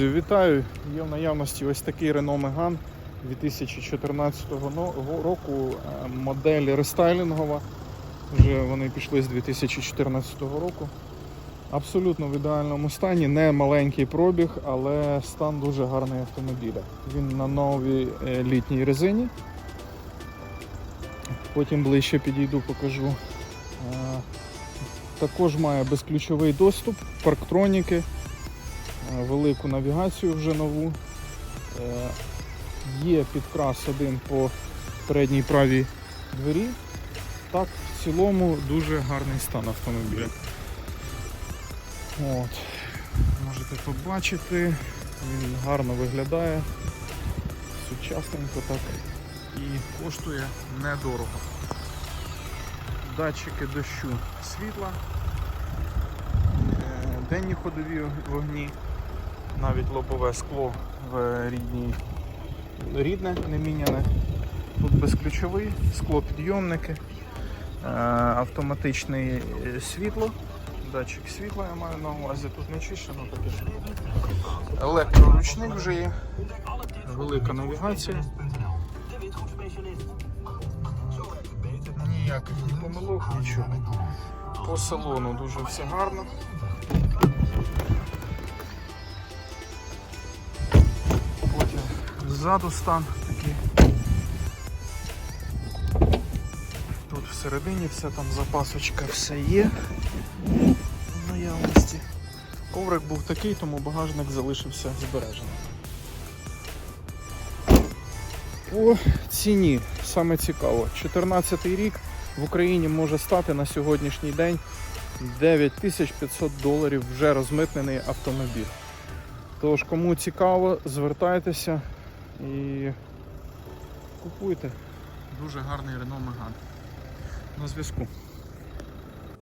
Вітаю! Є в наявності ось такий Renault Megane 2014 року. е, Модель рестайлінгова. Вже вони пішли з 2014 року. Абсолютно в ідеальному стані, не маленький пробіг, але стан дуже гарний автомобіля. Він на новій е, літній резині. Потім ближче підійду, покажу. Е, Також має безключовий доступ, парктроніки, велику навігацію вже нову. Е, Є підкрас один по передній правій двері. Так, в цілому дуже гарний стан автомобіля. От. Можете побачити, він гарно виглядає, сучасненько так і коштує недорого. Датчики дощу світла, е, денні ходові вогні, навіть лобове скло в рідній, рідне, не міняне. Тут безключовий, склопідйомники, е, автоматичне світло, датчик світла я маю на увазі, тут не чищено таке ж. Електроручник вже є, велика навігація. Ніяких ні помилок, нічого. По салону дуже все гарно. Ззаду стан такий. Тут всередині все там запасочка все є в наявності. Коврик був такий, тому багажник залишився збережений. По ціні саме цікаво. 14 рік в Україні може стати на сьогоднішній день 9500 доларів вже розмитнений автомобіль. Тож, кому цікаво, звертайтеся і купуйте. Дуже гарний Renault Megane. На зв'язку.